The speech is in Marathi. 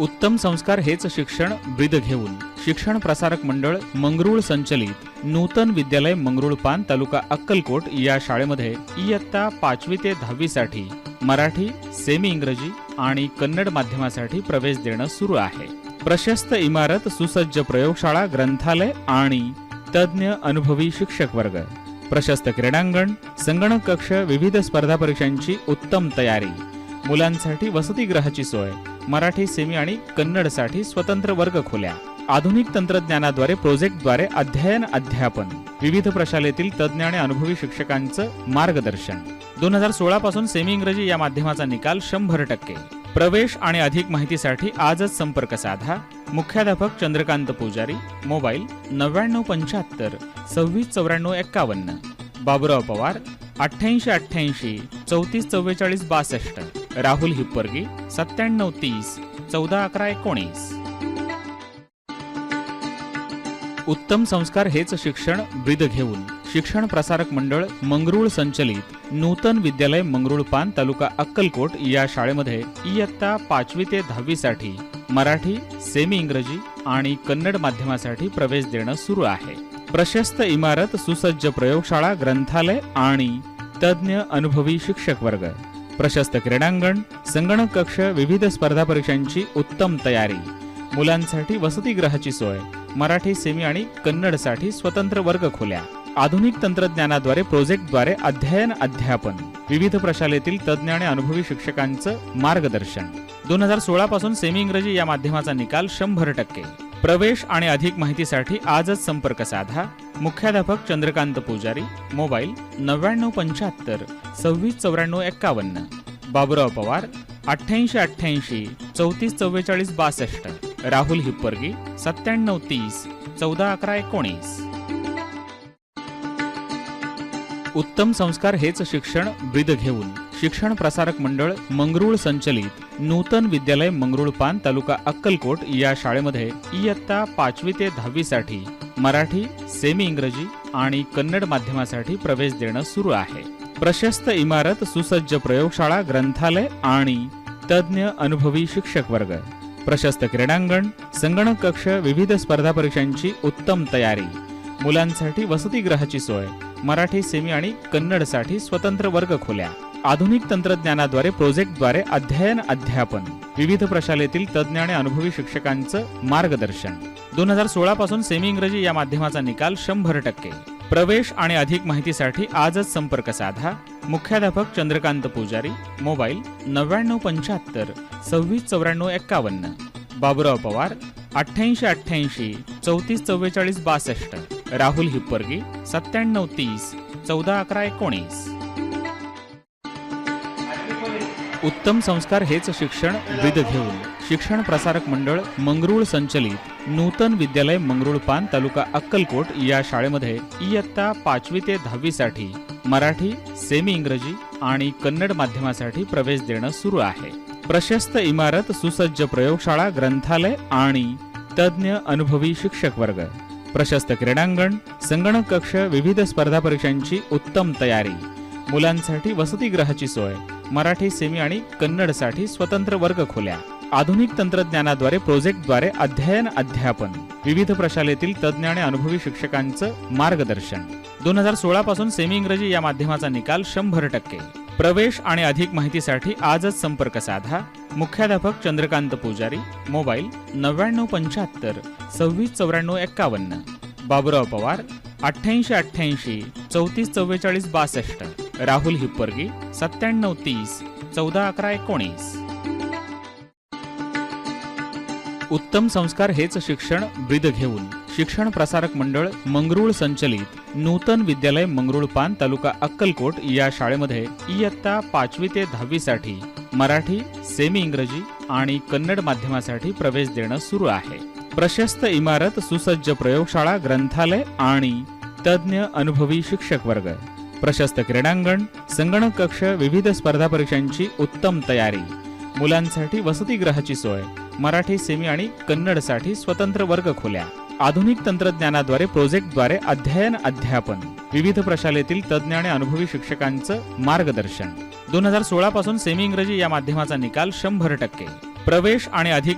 उत्तम संस्कार हेच शिक्षण ब्रीद घेऊन. शिक्षण प्रसारक मंडळ मंगरुळ संचलित. नूतन विद्यालय मंगरुळ पान तालुका अक्कलकोट या शाळेमध्ये इयत्ता पाचवी ते दहावी साठी मराठी सेमी इंग्रजी आणि कन्नड माध्यमासाठी प्रवेश देणं सुरू आहे. प्रशस्त इमारत सुसज्ज प्रयोगशाळा ग्रंथालय आणि तज्ज्ञ अनुभवी शिक्षक वर्ग. प्रशस्त क्रीडांगण संगणक कक्ष विविध स्पर्धा परीक्षांची उत्तम तयारी. मुलांसाठी वसतिगृहाची सोय. मराठी सेमी आणि कन्नडसाठी स्वतंत्र वर्ग खोल्या. आधुनिक तंत्रज्ञानाद्वारे प्रोजेक्टद्वारे अध्ययन अध्यापन. विविध प्रशालेतील तज्ज्ञ आणि अनुभवी शिक्षकांचं मार्गदर्शन. दोन हजार सोळा पासून सेमी इंग्रजी या माध्यमाचा निकाल शंभर टक्के. प्रवेश आणि अधिक माहितीसाठी आजच संपर्क साधा. मुख्याध्यापक चंद्रकांत पुजारी. मोबाईल नव्याण्णव पंच्याहत्तर सव्वीस चौऱ्याण्णव एक्कावन्न. बाबुराव पवार अठ्ठ्याऐंशी अठ्ठ्याऐंशी चौतीस चव्वेचाळीस बासष्ट. राहुल हिप्परगे सत्त्याण्णव तीस चौदा अकरा एकोणीस. उत्तम संस्कार हेच शिक्षण ब्रीद घेऊन. शिक्षण प्रसारक मंडळ मंगरुळ संचलित. नूतन विद्यालय मंगरुळपान तालुका अक्कलकोट या शाळेमध्ये इयत्ता पाचवी ते दहावीसाठी मराठी सेमी इंग्रजी आणि कन्नड माध्यमासाठी प्रवेश देणं सुरू आहे. प्रशस्त इमारत सुसज्ज प्रयोगशाळा ग्रंथालय आणि तज्ज्ञ अनुभवी शिक्षक वर्ग प्रशस्त क्रीडांगण संगणक कक्ष विविध स्पर्धा परीक्षांची उत्तम तयारी. मुलांसाठी वसतिगृहाची सोय मराठी सेमी आणि कन्नडसाठी स्वतंत्र वर्ग खोल्या. आधुनिक तंत्रज्ञानाद्वारे प्रोजेक्टद्वारे अध्ययन अध्यापन. विविध प्रशालेतील तज्ज्ञ आणि अनुभवी शिक्षकांचं मार्गदर्शन. दोन हजार सोळा पासून सेमी इंग्रजी या माध्यमाचा निकाल शंभर टक्के. प्रवेश आणि अधिक माहितीसाठी आजच संपर्क साधा. मुख्याध्यापक चंद्रकांत पुजारी मोबाईल नव्याण्णव पंच्याहत्तर सव्वीस चौऱ्याण्णव एक्कावन्न. बाबुराव पवार अठ्ठ्याऐंशी अठ्ठ्याऐंशी चौतीस चव्वेचाळीस बासष्ट. राहुल हिप्परगी सत्त्याण्णव तीस चौदा अकरा एकोणीस. उत्तम संस्कार हेच शिक्षण ब्रीद घेऊन. शिक्षण प्रसारक मंडळ मंगरुळ संचलित नूतन विद्यालय मंगरुळपान तालुका अक्कलकोट या शाळेमध्ये इयत्ता पाचवी ते दहावीसाठी मराठी सेमी इंग्रजी आणि कन्नड माध्यमासाठी प्रवेश देणं सुरू आहे. प्रशस्त इमारत सुसज्ज प्रयोगशाळा ग्रंथालय आणि तज्ज्ञ अनुभवी शिक्षक वर्ग. प्रशस्त क्रीडांगण संगणक कक्ष विविध स्पर्धा परीक्षांची उत्तम तयारी. मुलांसाठी वसतिगृहाची सोय मराठी सेमी आणि कन्नडसाठी स्वतंत्र वर्ग खोल्या. आधुनिक तंत्रज्ञानाद्वारे प्रोजेक्टद्वारे अध्ययन अध्यापन. विविध प्रशालेतील तज्ज्ञ आणि अनुभवी शिक्षकांचं मार्गदर्शन. दोन हजार सोळा पासून सेमी इंग्रजी या माध्यमाचा निकाल शंभर टक्के. प्रवेश आणि अधिक माहितीसाठी आजच संपर्क साधा. मुख्याध्यापक चंद्रकांत पुजारी. मोबाईल नव्याण्णव पंच्याहत्तर सव्वीस चौऱ्याण्णव एक्कावन्न. बाबुराव पवार अठ्ठ्याऐंशी अठ्ठ्याऐंशी चौतीस चव्वेचाळीस बासष्ट. राहुल हिप्परगी सत्त्याण्णव तीस चौदा अकरा एकोणीस. उत्तम संस्कार हेच शिक्षण ब्रीद घेऊन. शिक्षण प्रसारक मंडळ मंगरुळ संचलित नूतन विद्यालय मंगरुळपान तालुका अक्कलकोट या शाळेमध्ये इयत्ता पाचवी ते दहावी साठी मराठी सेमी इंग्रजी आणि कन्नड माध्यमासाठी प्रवेश देणं सुरू आहे. प्रशस्त इमारत सुसज्ज प्रयोगशाळा ग्रंथालय आणि तज्ज्ञ अनुभवी शिक्षक वर्ग. प्रशस्त क्रीडांगण संगणक कक्ष विविध स्पर्धा परीक्षांची उत्तम तयारी. मुलांसाठी वसतिगृहाची सोय. मराठी सेमी आणि कन्नडसाठी स्वतंत्र वर्ग खोल्या. आधुनिक तंत्रज्ञानाद्वारे प्रोजेक्टद्वारे अध्ययन अध्यापन. विविध प्रशालेतील तज्ज्ञ आणि अनुभवी शिक्षकांचं मार्गदर्शन. दोन हजार सोळा पासून सेमी इंग्रजी या माध्यमाचा निकाल शंभर टक्के. प्रवेश आणि अधिक माहितीसाठी आजच संपर्क साधा. मुख्याध्यापक चंद्रकांत पुजारी. मोबाईल नव्याण्णव पंच्याहत्तर सव्वीस चौऱ्याण्णव एक्कावन्न. बाबुराव पवार अठ्ठ्याऐंशी अठ्ठ्याऐंशी चौतीस चव्वेचाळीस बासष्ट. राहुल हिप्परगे सत्त्याण्णव तीस चौदा अकरा एकोणीस. उत्तम संस्कार हेच शिक्षण ब्रिद घेऊन. शिक्षण प्रसारक मंडळ मंगरुळ संचलित. नूतन विद्यालय मंगरुळ पान तालुका अक्कलकोट या शाळेमध्ये इयत्ता पाचवी ते दहावीसाठी मराठी सेमी इंग्रजी आणि कन्नड माध्यमासाठी प्रवेश देणं सुरू आहे. प्रशस्त इमारत सुसज्ज प्रयोगशाळा ग्रंथालय आणि तज्ज्ञ अनुभवी शिक्षक वर्ग प्रशस्त क्रीडांगण संगणक कक्ष विविध स्पर्धा परीक्षांची उत्तम तयारी. मुलांसाठी वसतिगृहाची सोय मराठी सेमी आणि कन्नडसाठी स्वतंत्र वर्ग खोल्या आधुनिक तंत्रज्ञानाद्वारे प्रोजेक्टद्वारे अध्ययन अध्यापन विविध प्रशालेतील तज्ज्ञ आणि अनुभवी शिक्षकांचं मार्गदर्शन. दोन हजार सोळा पासून सेमी इंग्रजी या माध्यमाचा निकाल शंभर टक्के. प्रवेश आणि अधिक